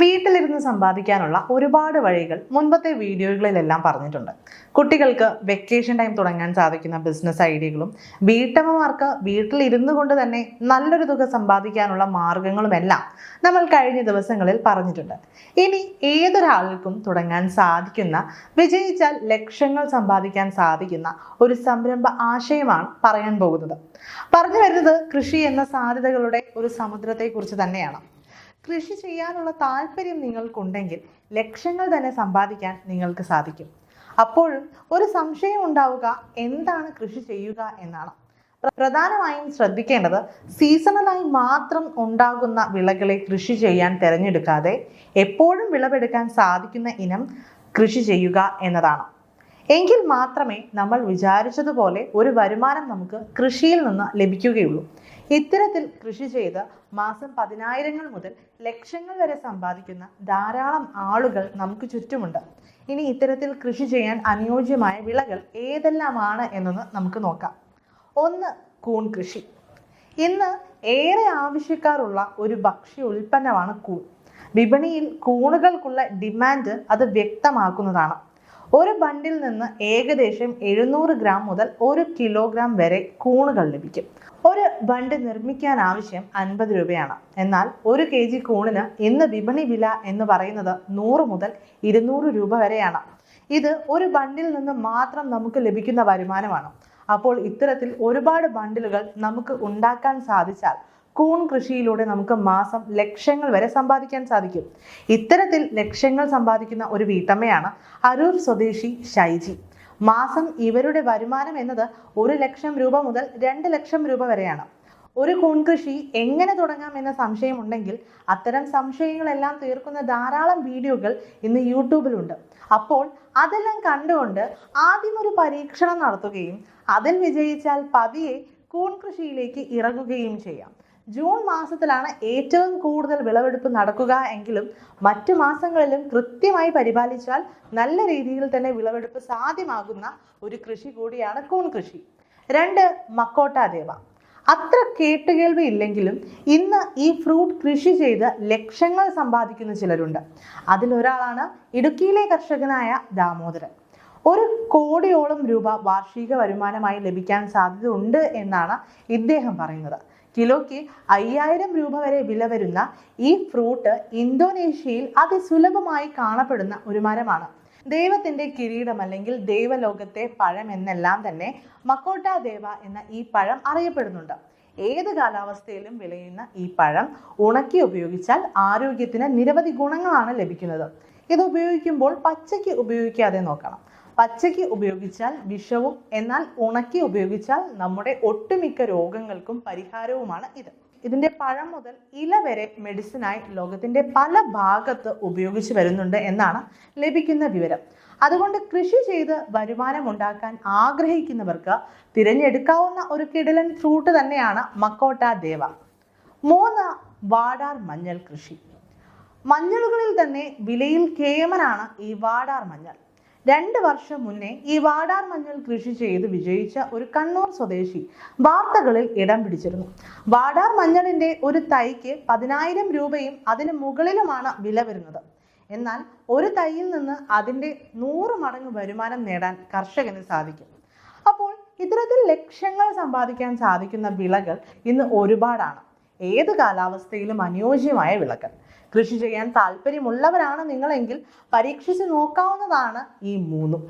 വീട്ടിലിരുന്ന് സമ്പാദിക്കാനുള്ള ഒരുപാട് വഴികൾ മുൻപത്തെ വീഡിയോകളിലെല്ലാം പറഞ്ഞിട്ടുണ്ട്. കുട്ടികൾക്ക് വെക്കേഷൻ ടൈം തുടങ്ങാൻ സാധിക്കുന്ന ബിസിനസ് ഐഡിയകളും വീട്ടമ്മമാർക്ക് വീട്ടിലിരുന്നു കൊണ്ട് തന്നെ നല്ലൊരു തുക സമ്പാദിക്കാനുള്ള മാർഗങ്ങളുമെല്ലാം നമ്മൾ കഴിഞ്ഞ ദിവസങ്ങളിൽ പറഞ്ഞിട്ടുണ്ട്. ഇനി ഏതൊരാൾക്കും തുടങ്ങാൻ സാധിക്കുന്ന വിജയിച്ചാൽ ലക്ഷങ്ങൾ സമ്പാദിക്കാൻ സാധിക്കുന്ന ഒരു സംരംഭ ആശയമാണ് പറയാൻ പോകുന്നത്. പറഞ്ഞു വരുന്നത് കൃഷി എന്ന സാധ്യതകളുടെ ഒരു സമുദ്രത്തെക്കുറിച്ച് തന്നെയാണ്. കൃഷി ചെയ്യാനുള്ള താല്പര്യം നിങ്ങൾക്കുണ്ടെങ്കിൽ ലക്ഷങ്ങൾ തന്നെ സമ്പാദിക്കാൻ നിങ്ങൾക്ക് സാധിക്കും. അപ്പോഴും ഒരു സംശയം ഉണ്ടാവുക എന്താണ് കൃഷി ചെയ്യുക എന്നാണ്. പ്ര- പ്രധാനമായും ശ്രദ്ധിക്കേണ്ടത് സീസണലായി മാത്രം ഉണ്ടാകുന്ന വിളകളെ കൃഷി ചെയ്യാൻ തിരഞ്ഞെടുക്കാതെ എപ്പോഴും വിളവെടുക്കാൻ സാധിക്കുന്ന ഇനം കൃഷി ചെയ്യുക എന്നതാണ്. എങ്കിൽ മാത്രമേ നമ്മൾ വിചാരിച്ചതുപോലെ ഒരു വരുമാനം നമുക്ക് കൃഷിയിൽ നിന്ന് ലഭിക്കുകയുള്ളൂ. ഇത്തരത്തിൽ കൃഷി ചെയ്ത് മാസം പതിനായിരങ്ങൾ മുതൽ ലക്ഷങ്ങൾ വരെ സമ്പാദിക്കുന്ന ധാരാളം ആളുകൾ നമുക്ക് ചുറ്റുമുണ്ട്. ഇനി ഇത്തരത്തിൽ കൃഷി ചെയ്യാൻ അനുയോജ്യമായ വിളകൾ ഏതെല്ലാമാണ് എന്നൊന്ന് നമുക്ക് നോക്കാം. ഒന്ന് കൂൺ കൃഷി. ഇന്ന് ഏറെ ആവശ്യക്കാരുള്ള ഒരു ഭക്ഷ്യ ഉൽപ്പന്നമാണ് കൂൺ. വിപണിയിൽ കൂണുകൾക്കുള്ള ഡിമാൻഡ് അത് വ്യക്തമാക്കുന്നതാണ്. ഒരു ബണ്ടിൽ നിന്ന് ഏകദേശം എഴുന്നൂറ് ഗ്രാം മുതൽ ഒരു കിലോഗ്രാം വരെ കൂണുകൾ ലഭിക്കും. ഒരു ബണ്ട് നിർമ്മിക്കാൻ ആവശ്യം അൻപത് രൂപയാണ്. എന്നാൽ ഒരു കെ ജി കൂണിന് ഇന്ന് വിപണി വില എന്ന് പറയുന്നത് നൂറ് മുതൽ ഇരുന്നൂറ് രൂപ വരെയാണ്. ഇത് ഒരു ബണ്ടിൽ നിന്ന് മാത്രം നമുക്ക് ലഭിക്കുന്ന വരുമാനമാണ്. അപ്പോൾ ഇത്തരത്തിൽ ഒരുപാട് ബണ്ടിലുകൾ നമുക്ക് ഉണ്ടാക്കാൻ സാധിച്ചാൽ കൂൺ കൃഷിയിലൂടെ നമുക്ക് മാസം ലക്ഷങ്ങൾ വരെ സമ്പാദിക്കാൻ സാധിക്കും. ഇത്തരത്തിൽ ലക്ഷങ്ങൾ സമ്പാദിക്കുന്ന ഒരു വീട്ടമ്മയാണ് അരൂർ സ്വദേശി ഷൈജി. മാസം ഇവരുടെ വരുമാനം എന്നത് ഒരു ലക്ഷം രൂപ മുതൽ രണ്ട് ലക്ഷം രൂപ വരെയാണ്. ഒരു കൂൺ കൃഷി എങ്ങനെ തുടങ്ങാം എന്ന സംശയമുണ്ടെങ്കിൽ അത്തരം സംശയങ്ങളെല്ലാം തീർക്കുന്ന ധാരാളം വീഡിയോകൾ ഇന്ന് യൂട്യൂബിലുണ്ട്. അപ്പോൾ അതെല്ലാം കണ്ടുകൊണ്ട് ആദ്യം ഒരു പരീക്ഷണം നടത്തുകയും അതിൽ വിജയിച്ചാൽ പതിയെ കൂൺ കൃഷിയിലേക്ക് ഇറങ്ങുകയും ചെയ്യാം. ജൂൺ മാസത്തിലാണ് ഏറ്റവും കൂടുതൽ വിളവെടുപ്പ് നടക്കുക എങ്കിലും മറ്റു മാസങ്ങളിലും കൃത്യമായി പരിപാലിച്ചാൽ നല്ല രീതിയിൽ തന്നെ വിളവെടുപ്പ് സാധ്യമാകുന്ന ഒരു കൃഷി കൂടിയാണ് കൂൺ കൃഷി. രണ്ട് മക്കോട്ട ദേവ അത്ര കേട്ടുകേൾവി ഇല്ലെങ്കിലും ഇന്ന് ഈ ഫ്രൂട്ട് കൃഷി ചെയ്ത് ലക്ഷങ്ങൾ സമ്പാദിക്കുന്ന ചിലരുണ്ട്. അതിലൊരാളാണ് ഇടുക്കിയിലെ കർഷകനായ ദാമോദരൻ. ഒരു കോടിയോളം രൂപ വാർഷിക വരുമാനമായി ലഭിക്കാൻ സാധ്യതയുണ്ട് എന്നാണ് ഇദ്ദേഹം പറയുന്നത്. കിലോയ്ക്ക് അയ്യായിരം രൂപ വരെ വില വരുന്ന ഈ ഫ്രൂട്ട് ഇന്തോനേഷ്യയിൽ അതിസുലഭമായി കാണപ്പെടുന്ന ഒരു മരമാണ്. ദൈവത്തിന്റെ കിരീടം അല്ലെങ്കിൽ ദൈവലോകത്തെ പഴം എന്നെല്ലാം തന്നെ മക്കോട്ട ദേവ എന്ന ഈ പഴം അറിയപ്പെടുന്നുണ്ട്. ഏത് കാലാവസ്ഥയിലും വിളയുന്ന ഈ പഴം ഉണക്കി ഉപയോഗിച്ചാൽ ആരോഗ്യത്തിന് നിരവധി ഗുണങ്ങളാണ് ലഭിക്കുന്നത്. ഇത് ഉപയോഗിക്കുമ്പോൾ പച്ചയ്ക്ക് ഉപയോഗിക്കാതെ നോക്കണം. പച്ചയ്ക്ക് ഉപയോഗിച്ചാൽ വിഷവും എന്നാൽ ഉണക്കി ഉപയോഗിച്ചാൽ നമ്മുടെ ഒട്ടുമിക്ക രോഗങ്ങൾക്കും പരിഹാരവുമാണ് ഇത്. ഇതിന്റെ പഴം മുതൽ ഇല വരെ മെഡിസിനായി ലോകത്തിന്റെ പല ഭാഗത്ത് ഉപയോഗിച്ചു വരുന്നുണ്ട് എന്നാണ് ലഭിക്കുന്ന വിവരം. അതുകൊണ്ട് കൃഷി ചെയ്ത് വരുമാനം ഉണ്ടാക്കാൻ ആഗ്രഹിക്കുന്നവർക്ക് തിരഞ്ഞെടുക്കാവുന്ന ഒരു കിടലൻ ഫ്രൂട്ട് തന്നെയാണ് മക്കോട്ട ദേവ. മൂന്ന് വാടാർ മഞ്ഞൾ കൃഷി. മഞ്ഞളുകളിൽ തന്നെ വിലയിൽ കേമനാണ് ഈ വാടാർ മഞ്ഞൾ. രണ്ട് വർഷം മുന്നേ ഈ വാടാർ മഞ്ഞൾ കൃഷി ചെയ്ത് വിജയിച്ച ഒരു കണ്ണൂർ സ്വദേശി വാർത്തകളിൽ ഇടം പിടിച്ചിരുന്നു. വാടാർ മഞ്ഞളിന്റെ ഒരു തൈക്ക് പതിനായിരം രൂപയും അതിന് മുകളിലുമാണ് വില വരുന്നത്. എന്നാൽ ഒരു തൈയിൽ നിന്ന് അതിന്റെ നൂറ് മടങ്ങ് വരുമാനം നേടാൻ കർഷകന് സാധിക്കും. അപ്പോൾ ഇത്തരത്തിൽ ലക്ഷ്യങ്ങൾ സമ്പാദിക്കാൻ സാധിക്കുന്ന വിളകൾ ഇന്ന് ഒരുപാടാണ്. ഏത് കാലാവസ്ഥയിലും അനുയോജ്യമായ വിളകൾ. കൃഷി ചെയ്യാൻ താല്പര്യമുള്ളവരാണ് നിങ്ങളെങ്കിൽ പരീക്ഷിച്ച് നോക്കാവുന്നതാണ് ഈ മൂന്നും.